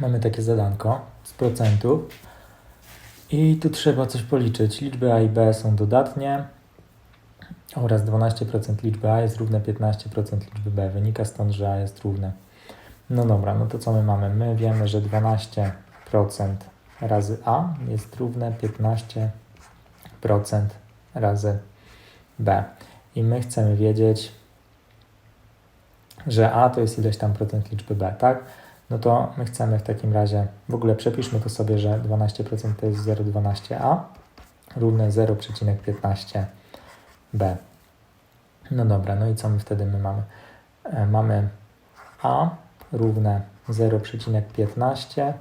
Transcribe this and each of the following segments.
mamy takie zadanko z procentów i tu trzeba coś policzyć. Liczby A i B są dodatnie oraz 12% liczby A jest równe 15% liczby B. Wynika stąd, że A jest równe. No dobra, no to co my mamy? My wiemy, że 12% razy A jest równe 15% razy B. I my chcemy wiedzieć, że A to jest ileś tam procent liczby B, tak? No to my chcemy w takim razie, w ogóle przepiszmy to sobie, że 12% to jest 0,12A równe 0,15B. No dobra, no i co my wtedy my mamy? E, mamy A równe 0,15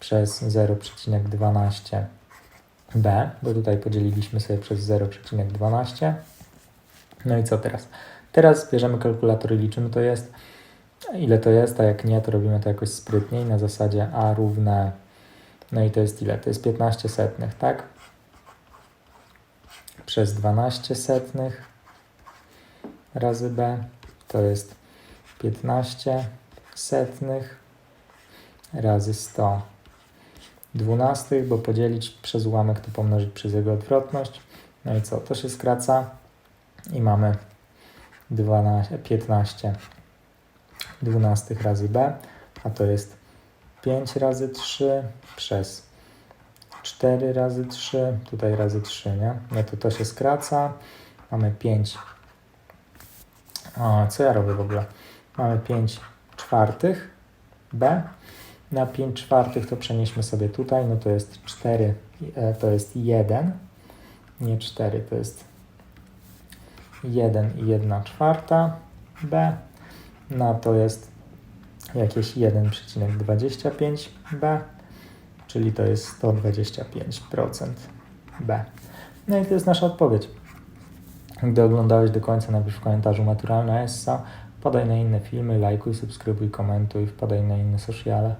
przez 0,12b, bo tutaj podzieliliśmy sobie przez 0,12. No i co teraz? Teraz bierzemy kalkulator i liczymy, to jest ile to jest, a jak nie, to robimy to jakoś sprytniej na zasadzie a równe, no i to jest ile? To jest 15 setnych, tak? Przez 12 setnych razy b to jest 15 setnych razy 100 dwunastych, bo podzielić przez ułamek to pomnożyć przez jego odwrotność. No i co? To się skraca i mamy 12, 15 dwunastych razy b, a to jest 5 razy 3 przez 4 razy 3, tutaj razy 3, nie? No to to się skraca. Mamy 5. O, co ja robię w ogóle? Mamy 5 czwartych b. Na 5 czwartych to przenieśmy sobie tutaj, no to jest 4, e, to jest 1, nie 4, to jest 1 i 1 czwarta b. No to jest jakieś 1,25b, czyli to jest 125% b. No i to jest nasza odpowiedź. Gdy oglądałeś do końca, napisz w komentarzu maturalna essa, podaj na inne filmy, lajkuj, subskrybuj, komentuj, wpadaj na inne sociale.